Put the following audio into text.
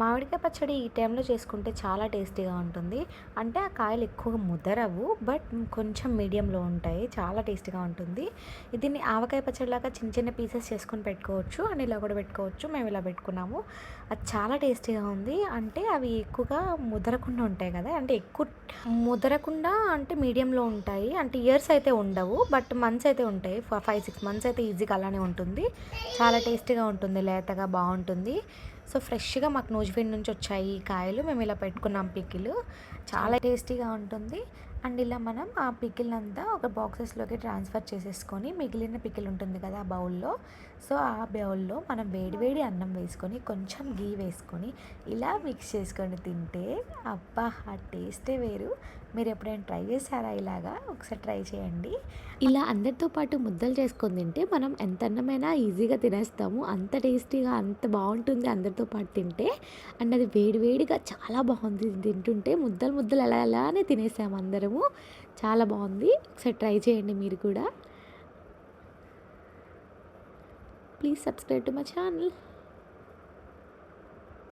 మామిడికాయ పచ్చడి ఈ టైంలో చేసుకుంటే చాలా టేస్టీగా ఉంటుంది. అంటే ఆ కాయలు ఎక్కువగా ముదరవు బట్ కొంచెం మీడియంలో ఉంటాయి. చాలా టేస్టీగా ఉంటుంది. దీన్ని ఆవకాయ పచ్చడిలాగా చిన్న చిన్న పీసెస్ చేసుకొని పెట్టుకోవచ్చు. అండ్ ఇలా కూడా పెట్టుకోవచ్చు. మేము ఇలా పెట్టుకున్నాము. అది చాలా టేస్టీగా ఉంది. అంటే అవి ఎక్కువగా ముదరకుండా ఉంటాయి కదా. అంటే ఎక్కువ ముదరకుండా అంటే మీడియంలో ఉంటాయి. అంటే ఇయర్స్ అయితే ఉండవు. బట్ మంత్స్ అయితే ఉంటాయి. ఫైవ్ సిక్స్ మంత్స్ అయితే ఈజీగా అలానే ఉంటుంది. చాలా టేస్టీగా ఉంటుంది. లేతగా బాగుంటుంది. సో ఫ్రెష్గా మాకు నూజివీడ్ నుంచి వచ్చాయి ఈ కాయలు. మేము ఇలా పెట్టుకున్నాం పికిలు. చాలా టేస్టీగా ఉంటుంది. అండ్ ఇలా మనం ఆ పికిల్ అంతా ఒక బాక్సెస్లోకి ట్రాన్స్ఫర్ చేసేసుకొని మిగిలిన పికిల్ ఉంటుంది కదా ఆ బౌల్లో. సో ఆ బౌల్లో మనం వేడివేడి అన్నం వేసుకొని కొంచెం గీ వేసుకొని ఇలా మిక్స్ చేసుకొని తింటే అబ్బా ఆ టేస్టే వేరు. మీరు ఎప్పుడైనా ట్రై చేశారా ఇలాగా? ఒకసారి ట్రై చేయండి. ఇలా అందరితో పాటు ముద్దలు చేసుకొని తింటే మనం ఎంత అన్నమైనా ఈజీగా తినేస్తాము. అంత టేస్టీగా అంత బాగుంటుంది అందరితో పాటు తింటే. అండ్ అది వేడివేడిగా చాలా బాగుంది. తింటుంటే ముద్దలు ముద్దలు అలా అలానే తినేసాము అందరము చాలా బాగుంది. ఒకసారి ట్రై చేయండి మీరు కూడా. Please subscribe to my channel.